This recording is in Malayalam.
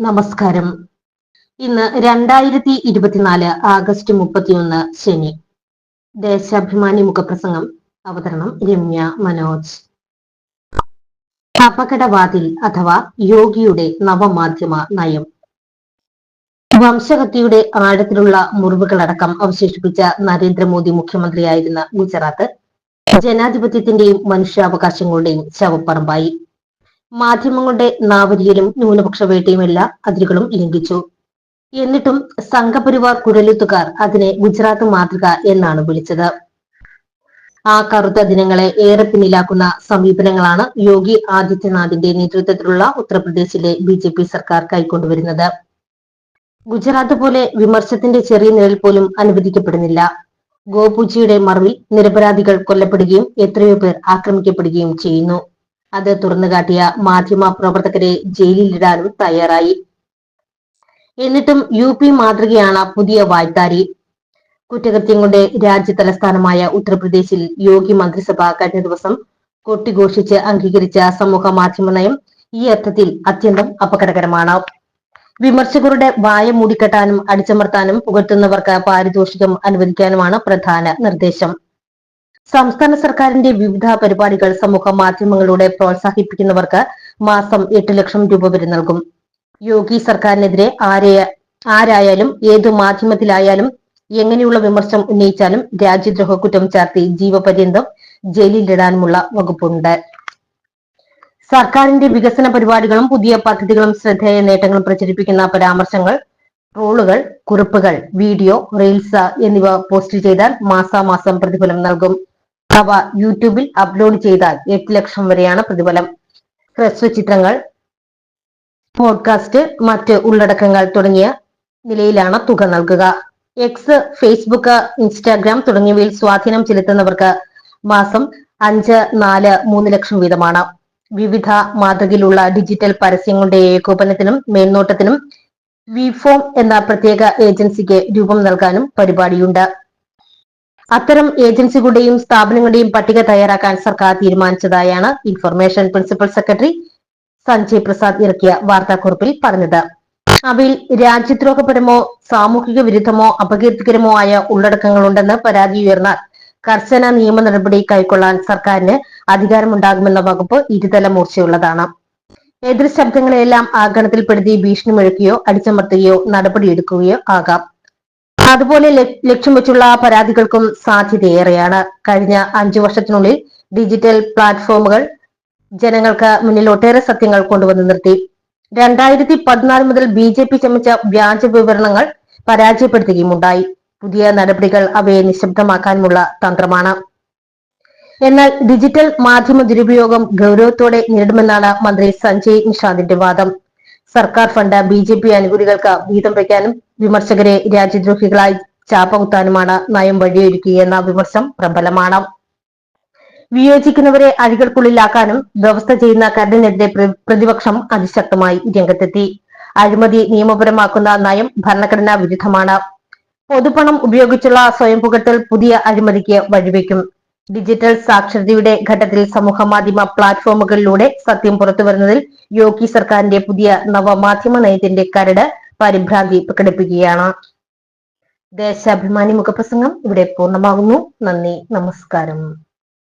നമസ്കാരം. ഇന്ന് രണ്ടായിരത്തി ഇരുപത്തിനാല് ആഗസ്റ്റ് മുപ്പത്തിയൊന്ന് ശനി. ദേശാഭിമാനി മുഖപ്രസംഗം. അവതരണം രമ്യ മനോജ്. അപകടവാതിൽ അഥവാ യോഗിയുടെ നവമാധ്യമ നയം. വംശഹത്യയുടെ ആഴത്തിലുള്ള മുറിവുകളടക്കം അവശേഷിപ്പിച്ച നരേന്ദ്രമോദി മുഖ്യമന്ത്രിയായിരുന്ന ഗുജറാത്ത് ജനാധിപത്യത്തിന്റെയും മനുഷ്യാവകാശങ്ങളുടെയും ശവപ്പറമ്പായി. മാധ്യമങ്ങളുടെ നാവരിയിലും ന്യൂനപക്ഷ വേട്ടയും എല്ലാ അതിരുകളും ലംഘിച്ചു. എന്നിട്ടും സംഘപരിവാർ കുഴലുത്തുകാർ അതിനെ ഗുജറാത്ത് മാതൃക എന്നാണ് വിളിച്ചത്. ആ കറുത്ത ദിനങ്ങളെ ഏറെ പിന്നിലാക്കുന്ന സമീപനങ്ങളാണ് യോഗി ആദിത്യനാഥിന്റെ നേതൃത്വത്തിലുള്ള ഉത്തർപ്രദേശിലെ ബി ജെ പി സർക്കാർ കൈക്കൊണ്ടുവരുന്നത്. ഗുജറാത്ത് പോലെ വിമർശത്തിന്റെ ചെറിയ നിഴൽ പോലും അനുവദിക്കപ്പെടുന്നില്ല. ഗോപൂജിയുടെ മറവിൽ നിരപരാധികൾ കൊല്ലപ്പെടുകയും എത്രയോ പേർ ആക്രമിക്കപ്പെടുകയും ചെയ്യുന്നു. അത് തുറന്നുകാട്ടിയ മാധ്യമ പ്രവർത്തകരെ ജയിലിലിടാനും തയ്യാറായി. എന്നിട്ടും യു പി മാതൃകയാണ് പുതിയ വായ്ത്താരി കുറ്റകൃത്യങ്ങളുടെ രാജ്യ തലസ്ഥാനമായ ഉത്തർപ്രദേശിൽ യോഗി മന്ത്രിസഭ കഴിഞ്ഞ ദിവസം കൊട്ടിഘോഷിച്ച് അംഗീകരിച്ച സമൂഹ മാധ്യമ നയം ഈ അർത്ഥത്തിൽ അത്യന്തം അപകടകരമാണ്. വിമർശകരുടെ വായ മൂടിക്കെട്ടാനും അടിച്ചമർത്താനും പുകഴ്ത്തുന്നവർക്ക് പാരിതോഷികം അനുവദിക്കാനുമാണ് പ്രധാന നിർദ്ദേശം. സംസ്ഥാന സർക്കാരിന്റെ വിവിധ പരിപാടികൾ സമൂഹ മാധ്യമങ്ങളിലൂടെ പ്രോത്സാഹിപ്പിക്കുന്നവർക്ക് മാസം എട്ട് ലക്ഷം രൂപ വരെ നൽകും. യോഗി സർക്കാരിനെതിരെ ആരെ ആരായാലും ഏതു മാധ്യമത്തിലായാലും എങ്ങനെയുള്ള വിമർശനം ഉന്നയിച്ചാലും രാജ്യദ്രോഹ കുറ്റം ചാർത്തി ജീവപര്യന്തം ജയിലിലിടാനുമുള്ള വകുപ്പുണ്ട്. സർക്കാരിന്റെ വികസന പരിപാടികളും പുതിയ പദ്ധതികളും ശ്രദ്ധേയ നേട്ടങ്ങളും പ്രചരിപ്പിക്കുന്ന പരാമർശങ്ങൾ ട്രോളുകൾ കുറിപ്പുകൾ വീഡിയോ റീൽസ് എന്നിവ പോസ്റ്റ് ചെയ്താൽ മാസാമാസം പ്രതിഫലം നൽകും. അവ യൂട്യൂബിൽ അപ്ലോഡ് ചെയ്താൽ എട്ട് ലക്ഷം വരെയാണ് പ്രതിഫലം. ഹ്രസ്വ ചിത്രങ്ങൾ പോഡ്കാസ്റ്റ് മറ്റ് ഉള്ളടക്കങ്ങൾ തുടങ്ങിയ നിലയിലാണ് തുക നൽകുക. എക്സ് ഫേസ്ബുക്ക് ഇൻസ്റ്റാഗ്രാം തുടങ്ങിയവയിൽ സ്വാധീനം ചെലുത്തുന്നവർക്ക് മാസം അഞ്ച് നാല് മൂന്ന് ലക്ഷം വീതമാണ്. വിവിധ മാതൃകയിലുള്ള ഡിജിറ്റൽ പരസ്യങ്ങളുടെ ഏകോപനത്തിനും മേൽനോട്ടത്തിനും വിഫോം എന്ന പ്രത്യേക ഏജൻസിക്ക് രൂപം നൽകാനും പരിപാടിയുണ്ട്. അത്തരം ഏജൻസികളുടെയും സ്ഥാപനങ്ങളുടെയും പട്ടിക തയ്യാറാക്കാൻ സർക്കാർ തീരുമാനിച്ചതായാണ് information principal secretary Sanjay Prasad ഇറക്കിയ വാർത്താക്കുറിപ്പിൽ പറഞ്ഞത്. അവയിൽ രാജ്യദ്രോഹപരമോ സാമൂഹിക വിരുദ്ധമോ അപകീർത്തികരമോ ആയ ഉള്ളടക്കങ്ങളുണ്ടെന്ന് പരാതി ഉയർന്നാൽ കർശന നിയമ നടപടി കൈക്കൊള്ളാൻ സർക്കാരിന് അധികാരമുണ്ടാകുമെന്ന വകുപ്പ് ഇരുതല മൂർച്ചയുള്ളതാണ്. എതിർ ശബ്ദങ്ങളെല്ലാം ആഗണത്തിൽപ്പെടുത്തി ഗണത്തിൽപ്പെടുത്തി ഭീഷണി മുഴക്കുകയോ അടിച്ചമർത്തുകയോ നടപടിയെടുക്കുകയോ ആകാം. അതുപോലെ ലക്ഷ്യം വെച്ചുള്ള പരാതികൾക്കും സാധ്യതയേറെയാണ്. കഴിഞ്ഞ അഞ്ചു വർഷത്തിനുള്ളിൽ ഡിജിറ്റൽ പ്ലാറ്റ്ഫോമുകൾ ജനങ്ങൾക്ക് മുന്നിൽ ഒട്ടേറെ സത്യങ്ങൾ കൊണ്ടുവന്ന് നിർത്തി. രണ്ടായിരത്തി പതിനാല് മുതൽ ബി ജെ പി ചമച്ച വ്യാജ വിവരണങ്ങൾ പരാജയപ്പെടുത്തുകയുമുണ്ടായി. പുതിയ നടപടികൾ അവയെ നിശബ്ദമാക്കാനുമുള്ള തന്ത്രമാണ്. എന്നാൽ ഡിജിറ്റൽ മാധ്യമ ദുരുപയോഗം ഗൗരവത്തോടെ നേരിടുമെന്നാണ് മന്ത്രി സഞ്ജയ് നിഷാദിന്റെ വാദം. സർക്കാർ ഫണ്ട് ബി ജെ പി അനുകൂലികൾക്ക് വീതം വയ്ക്കാനും വിമർശകരെ രാജ്യദ്രോഹികളായി ചാപ്പകുത്താനുമാണ് നയം വഴിയൊരുക്കിയെന്ന വിമർശം പ്രബലമാണ്. വിയോജിക്കുന്നവരെ അഴികൾക്കുള്ളിലാക്കാനും വ്യവസ്ഥ ചെയ്യുന്ന കരടിനെതിരെ പ്രതിപക്ഷം അതിശക്തമായി രംഗത്തെത്തി. അഴിമതി നിയമപരമാക്കുന്ന നയം ഭരണഘടനാ വിരുദ്ധമാണ്. പൊതുപണം ഉപയോഗിച്ചുള്ള സ്വയം പുകട്ടൽ പുതിയ അഴിമതിക്ക് വഴിവെക്കും. ഡിജിറ്റൽ സാക്ഷരതയുടെ ഘട്ടത്തിൽ സമൂഹമാധ്യമ പ്ലാറ്റ്ഫോമുകളിലൂടെ സത്യം പുറത്തുവരുന്നതിൽ യോഗി സർക്കാരിന്റെ പുതിയ നവമാധ്യമ നയത്തിന്റെ കരട് പരിഭ്രാന്തി പ്രകടിപ്പിക്കുകയാണ്. ദേശാഭിമാനി മുഖപ്രസംഗം ഇവിടെ പൂർണമാകുന്നു. നന്ദി നമസ്കാരം.